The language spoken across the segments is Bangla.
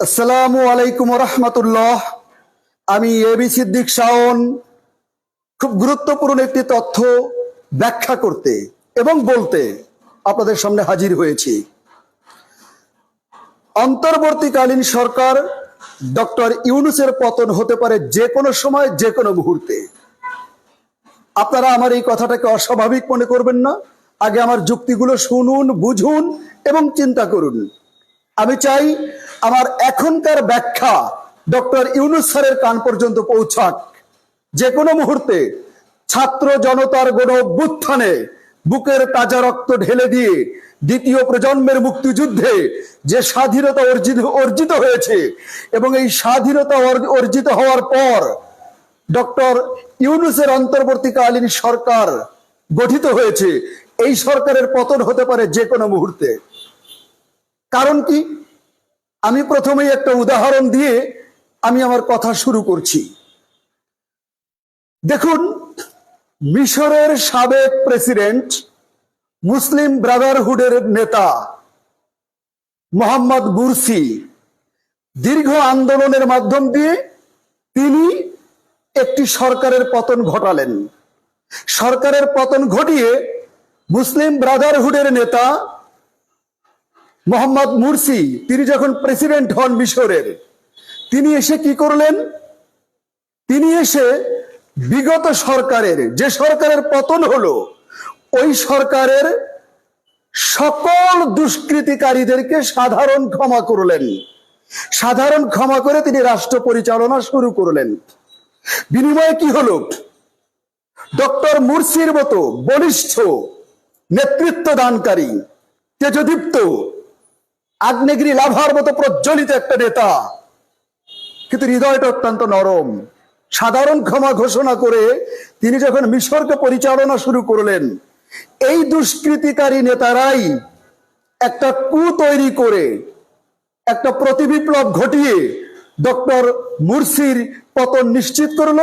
আসসালামু আলাইকুম রহমতুল্লাহ আমি এবি সিদ্দিক শাওন। খুব গুরুত্বপূর্ণ একটি তথ্য ব্যাখ্যা করতে এবং বলতে আপনাদের সামনে হাজির হয়েছি। অন্তর্বর্তীকালীন সরকার ডক্টর ইউনুসের পতন হতে পারে যে কোনো সময়, যে কোনো মুহূর্তে। আপনারা আমার এই কথাটাকে অস্বাভাবিক মনে করবেন না। আগে আমার যুক্তিগুলো শুনুন, বুঝুন এবং চিন্তা করুন। আমি চাই আমার এখনকার ব্যাখ্যা ডক্টর ইউনুস স্যারের কান পর্যন্ত পৌঁছাক। যে কোনো মুহূর্তে ছাত্র জনতার গণ অভ্যুত্থানে বুকের তাজা রক্ত ঢেলে দিয়ে দ্বিতীয় প্রজন্মের মুক্তিযুদ্ধে যে স্বাধীনতা অর্জিত অর্জিত হয়েছে এবং এই স্বাধীনতা অর্জিত হওয়ার পর ডক্টর ইউনুসের অন্তর্বর্তীকালীন সরকার গঠিত হয়েছে, এই সরকারের পতন হতে পারে যে কোনো মুহূর্তে। কারণ কি? আমি প্রথমেই একটা উদাহরণ দিয়ে আমি আমার কথা শুরু করছি। দেখুন, মিশরের সাবেক প্রেসিডেন্ট, মুসলিম ব্রাদারহুডের নেতা মোহাম্মদ বুরসি, দীর্ঘ আন্দোলনের মাধ্যম দিয়ে তিনি একটি সরকারের পতন ঘটালেন। সরকারের পতন ঘটিয়ে মুসলিম ব্রাদারহুডের নেতা মোহাম্মদ মুরসি, তিনি যখন প্রেসিডেন্ট হন মিশরের, তিনি এসে কি করলেন? তিনি এসে বিগত সরকারের, যে সরকারের পতন হলো, ওই সরকারের সকল দুষ্কৃতিকারীদেরকে সাধারণ ক্ষমা করলেন। সাধারণ ক্ষমা করে তিনি রাষ্ট্র পরিচালনা শুরু করলেন। বিনিময়ে কি হল? ডক্টর মুরসির মতো বলিষ্ঠ নেতৃত্ব দানকারী তেজদীপ্ত আগ্নেগিরি লাভার মতো প্রজ্বলিত একটা নেতা। কিন্তু হৃদয়টা অত্যন্ত নরম। সাধারণ ক্ষমা ঘোষণা করে তিনি যখন মিশরকে পরিচালনা শুরু করলেন, এই দুষ্কৃতিকারী নেতারাই একটা কু তৈরি করে, একটা প্রতিবিপ্লব ঘটিয়ে ডক্টর মুরসির পতন নিশ্চিত করল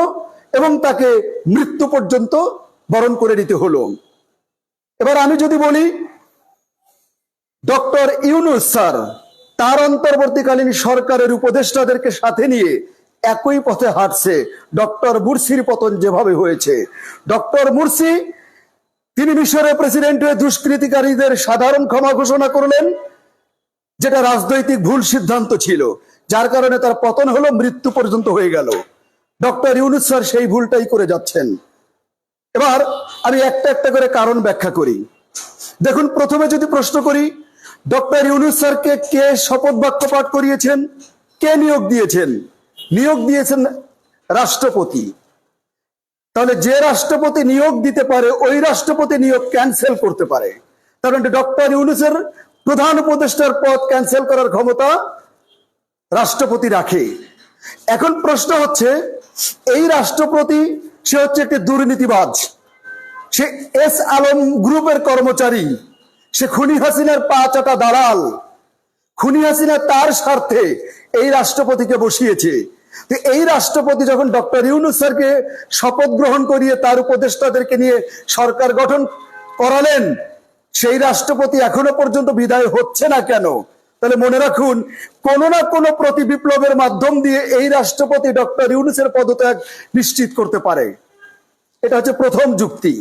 এবং তাকে মৃত্যু পর্যন্ত বরণ করে নিতে হলো। এবার আমি যদি বলি ডক্টর ইউনুস স্যার, তার অন্তর্বর্তীকালীন সরকারের উপদেষ্টাদেরকে সাথে নিয়ে একই পথে হাঁটছে ডক্টর মুরসির পতন যেভাবে হয়েছে। ডক্টর মুরসি, তিনি মিশরের প্রেসিডেন্ট হয়ে দুষ্কৃতিকারীদের সাধারণ ক্ষমা ঘোষণা করলেন, যেটা রাজনৈতিক ভুল সিদ্ধান্ত ছিল, যার কারণে তার পতন হলো মৃত্যু পর্যন্ত হয়ে গেল। ডক্টর ইউনুস স্যার সেই ভুলটাই করে যাচ্ছেন। এবার আমি একটা একটা করে কারণ ব্যাখ্যা করি। দেখুন, প্রথমে যদি প্রশ্ন করি ডক্টর ইউনুস স্যারকে কে শপথ বাক্য পাঠ করিয়েছেন? কে নিয়োগ দিয়েছেন? নিয়োগ দিয়েছেন রাষ্ট্রপতি। তাহলে যে রাষ্ট্রপতি নিয়োগ দিতে পারে, ওই রাষ্ট্রপতি নিয়োগ ক্যান্সেল করতে পারে। তার মানে ডক্টর ইউনুসের প্রধান উপদেষ্টার পদ ক্যান্সেল করার ক্ষমতা রাষ্ট্রপতি রাখে। এখন প্রশ্ন হচ্ছে, এই রাষ্ট্রপতি, সে হচ্ছে একটি দুর্নীতিবাজ। সে এস আলম গ্রুপের কর্মচারী। সে খুনি হাসিনার পা চাটা দালাল। খুনি হাসিনা তার স্বার্থে এই রাষ্ট্রপতিকে বসিয়েছে। এই রাষ্ট্রপতি যখন ডক্টর ইউনুস স্যারকে শপথ গ্রহণ করিয়ে তার উপদেষ্টাদেরকে নিয়ে সরকার গঠন করালেন, সেই রাষ্ট্রপতি এখনও পর্যন্ত বিদায় হচ্ছে না কেন? তাহলে মনে রাখুন, কোন না কোনো প্রতি বিপ্লবের মাধ্যম দিয়ে এই রাষ্ট্রপতি ডক্টর ইউনুসের পদত্যাগ নিশ্চিত করতে পারে। এটা হচ্ছে প্রথম যুক্তি।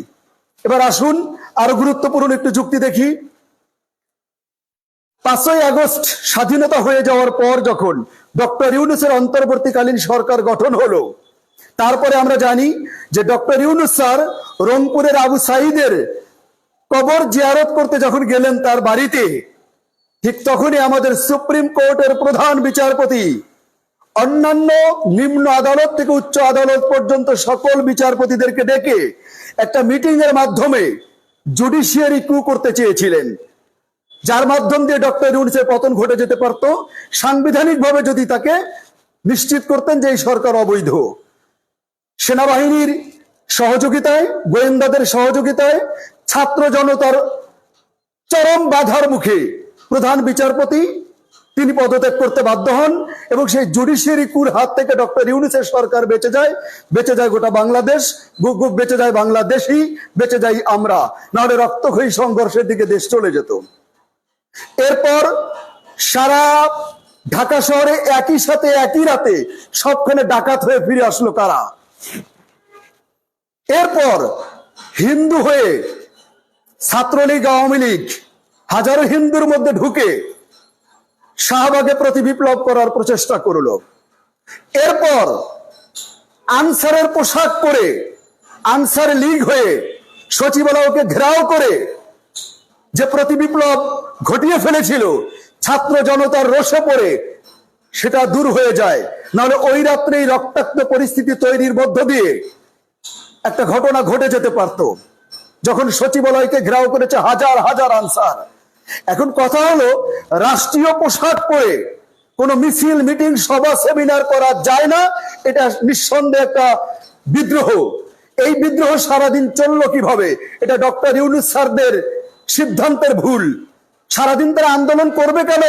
এবার আসুন আরও গুরুত্বপূর্ণ একটু যুক্তি দেখি। পাঁচই আগস্ট স্বাধীনতা হয়ে যাওয়ার পর যখন ডক্টর ইউনুসের অন্তর্বর্তীকালীন সরকার গঠন হলো, তারপরে আমরা জানি যে ডক্টর ইউনুস স্যার রংপুরের আবু সাইদের কবর জিয়ারত করতে যখন গেলেন তার বাড়িতে, ঠিক তখনই আমাদের সুপ্রিম কোর্টের প্রধান বিচারপতি, অন্যান্য নিম্ন আদালত থেকে উচ্চ আদালত পর্যন্ত সকল বিচারপতিদেরকে ডেকে একটা মিটিং এর মাধ্যমে জুডিশিয়ারি কু করতে চেয়েছিলেন। যার মাধ্যম দিয়ে ডক্টর ইউনুসের পতন ঘটে যেতে পারত। সাংবিধানিকভাবে যদি তাকে নিশ্চিত করতেন যে এই সরকার অবৈধ। সেনাবাহিনীর সহযোগিতায়, গোয়েন্দাদের সহযোগিতায় ছাত্র জনতার চরম বাধার মুখে প্রধান বিচারপতি তিনি পদত্যাগ করতে বাধ্য হন এবং সেই জুডিশিয়ারি কুর হাত থেকে ডক্টর ইউনুসের সরকার বেঁচে যায়। বেঁচে যায় গোটা বাংলাদেশ। গু- গু- বেঁচে যায় বাংলাদেশই। বেঁচে যাই আমরা। নাহলে রক্তক্ষয়ী সংঘর্ষের দিকে দেশ চলে যেত। এরপর সারা ঢাকা শহরে একই সাথে একই রাতে সবখানে ডাকাত হয়ে ফিরে আসলো কারা? এরপর হিন্দু হয়ে ছাত্রলীগ আওয়ামী লীগ হাজারো হিন্দুর মধ্যে ঢুকে শাহবাগে প্রতি বিপ্লব করার প্রচেষ্টা করল। এরপর আনসারের পোশাক পরে আনসার লীগ হয়ে সচিবালয়কে ঘেরাও করে যে প্রতি বিপ্লব ঘটিয়ে ফেলেছিল, ছাত্র জনতার রোষে পড়ে সেটা দূর হয়ে যায়। নাহলে ওই রাত্রেই রক্তাক্ত পরিস্থিতি তৈরির মধ্য দিয়ে একটা ঘটনা ঘটে যেতে পারত, যখন সচিবালয়কে ঘেরাও করেছে হাজার হাজার আনসার। এখন কথা হলো, রাষ্ট্রীয় পোশাক পরে কোনো মিছিল, মিটিং, সভা, সেমিনার করা যায় না, এটা নিঃসন্দেহে একটা বিদ্রোহ। এই বিদ্রোহ সারাদিন চলল কীভাবে? এটা ডক্টর ইউনুস স্যারদের সিদ্ধান্তের ভুল। সারাদিন তারা আন্দোলন করবে কেন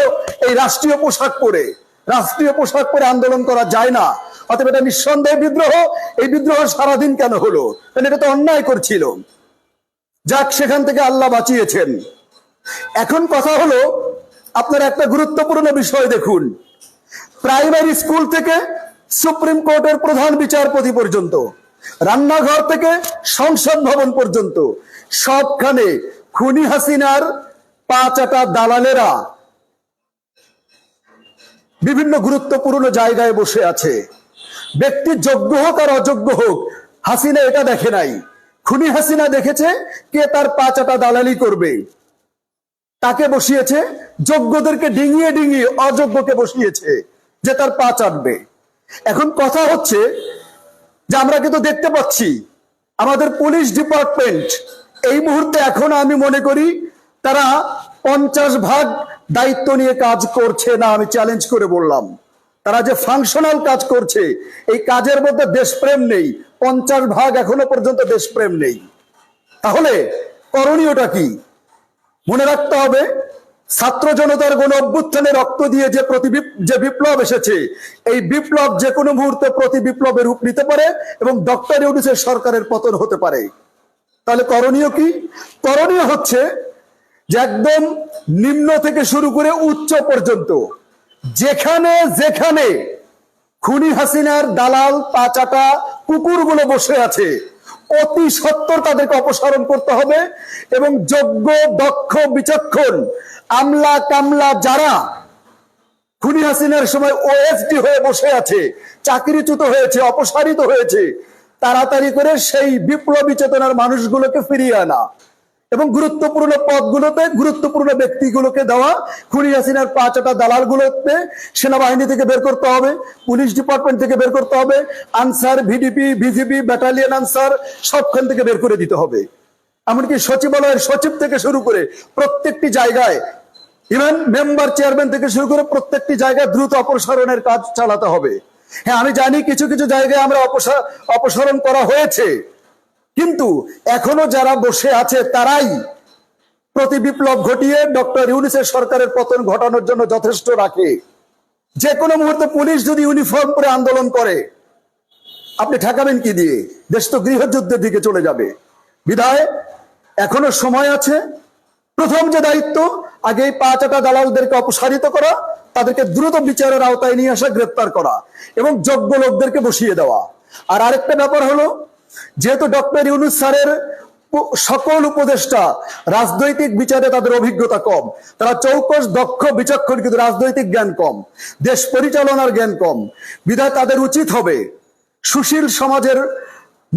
এই রাষ্ট্রীয় পোশাক পরে? রাষ্ট্রীয় পোশাক পরে আন্দোলন করা যায় না। অতএব এটা নিঃসন্দেহে বিদ্রোহ। এই বিদ্রোহ সারাদিন কেন হলো? এটা তো অন্যায় করছিল। যাক, সেখান থেকে আল্লাহ বাঁচিয়েছেন। এখন কথা হলো, আপনার একটা গুরুত্বপূর্ণ বিষয় দেখুন। প্রাইমারি স্কুল থেকে সুপ্রিম কোর্টের প্রধান বিচারপতি পর্যন্ত, রান্নাঘর থেকে সংসদ ভবন পর্যন্ত, সবখানে খুনি হাসিনার পাঁচাটা দালালেরা বিভিন্ন গুরুত্বপূর্ণ জায়গায় বসে আছে। ব্যক্তি যোগ্য হোক আর অযোগ্য হোক, হাসিনা এটা দেখে নাই। খুনি হাসিনা দেখেছে কে তার পাঁচাটা দালালি করবে। তাকে বসিয়েছে, যোগ্যদেরকে ডিঙিয়ে ডিঙিয়ে অযোগ্যকে বসিয়েছে যে তার পা চাটবে। এখন কথা হচ্ছে যে আমরা কিন্তু দেখতে পাচ্ছি, আমাদের পুলিশ ডিপার্টমেন্ট এই মুহূর্তে এখন আমি মনে করি তারা পঞ্চাশ ভাগ দায়িত্ব নিয়ে কাজ করছে না, আমি চ্যালেঞ্জ করে বললাম। তারা যে ফাংশনাল কাজ করছে, এই কাজের মধ্যে দেশপ্রেম নেই, পঞ্চাশ ভাগ এখনও পর্যন্ত দেশপ্রেম নেই। তাহলে করণীয়টা কি? মনে রাখতে হবে, ছাত্র জনতার গণ অভ্যুত্থানে রক্ত দিয়ে যে প্রতি যে বিপ্লব এসেছে, এই বিপ্লব যে কোনো মুহূর্তে প্রতি বিপ্লবের রূপ নিতে পারে এবং ডক্টর ইউনিসের সরকারের পতন হতে পারে। তাহলে করণীয় কি? করণীয় হচ্ছে যে একদম নিম্ন থেকে শুরু করে উচ্চ পর্যন্ত, যেখানে যেখানে খুনি হাসিনার দালাল পাচাটা কুকুরগুলো বসে আছে অতি সত্তর তাদেরকে অপসারণ করতে হবে এবং যোগ্য, দক্ষ, বিচক্ষণ, আমলা, কামলা যারা খুনি হাসিনার সময় ওএসডি হয়ে বসে আছে, চাকরিচ্যুত হয়েছে, অপসারিত হয়েছে, তাড়াতাড়ি করে সেই বিপ্লবী চেতনার মানুষগুলোকে ফিরিয়ে আনা। এবং গুরুত্বপূর্ণ পদগুলোতে, গুরুত্বপূর্ণ ব্যক্তিগুলোকে দেওয়া, খুনি হাসিনার পাঁচটা দালাল গুলোতে সেনাবাহিনী থেকে বের করতে হবে, পুলিশ ডিপার্টমেন্ট থেকে বের করতে হবে, Ansar, VDP, BGB, battalion Ansar, সবখান থেকে বের করে দিতে হবে। এমনকি সচিবালয়ের সচিব থেকে শুরু করে প্রত্যেকটি জায়গায়, ইভেন মেম্বার চেয়ারম্যান থেকে শুরু করে প্রত্যেকটি জায়গায় দ্রুত অপসারণের কাজ চালাতে হবে। হ্যাঁ আমি জানি কিছু কিছু জায়গায় আমরা অপসা- অপসারণ করা হয়েছে। কিন্তু এখনও যারা বসে আছে তারাই প্রতি বিপ্লব ঘটিয়ে ডক্টর ইউনিসের সরকারের পতন ঘটানোর জন্য যথেষ্ট রাখে। যে কোনো মুহূর্তে পুলিশ যদি ইউনিফর্ম পরে আন্দোলন করে, আপনি ঠেকাবেন কি দিয়ে? দেশ তো গৃহযুদ্ধের দিকে চলে যাবে। বিধায়, এখনও সময় আছে। প্রথম যে দায়িত্ব আগে এই পাঁচটা দালালদেরকে অপসারিত করা, তাদেরকে দ্রুত বিচারের আওতায় নিয়ে আসা, গ্রেপ্তার করা এবং যোগ্য লোকদেরকে বসিয়ে দেওয়া। আর আরেকটা ব্যাপার হলো যেহেতু ডক্টর ইউনুস স্যারের সকল উপদেষ্টা রাজনৈতিক বিচারে তাদের অভিজ্ঞতা কম, তারা চৌকস দক্ষ বিচক্ষণ কিন্তু রাজনৈতিক জ্ঞান কম, দেশ পরিচালনার জ্ঞান কম। বিধায় তাদের উচিত হবে সুশীল সমাজের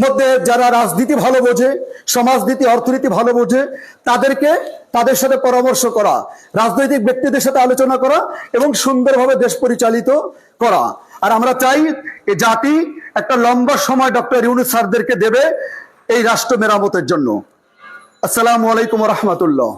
মধ্যে যারা রাজনীতি ভালো বোঝে, সমাজনীতি, অর্থনীতি ভালো বোঝে, তাদেরকে তাদের সাথে পরামর্শ করা, রাজনৈতিক ব্যক্তিদের সাথে আলোচনা করা এবং সুন্দরভাবে দেশ পরিচালিত করা। আর আমরা চাই এ জাতি একটা লম্বা সময় ডক্টর ইউনুস স্যারদেরকে দেবে এই রাষ্ট্র মেরামতের জন্য। আসসালামু আলাইকুম রহমতুল্লাহ।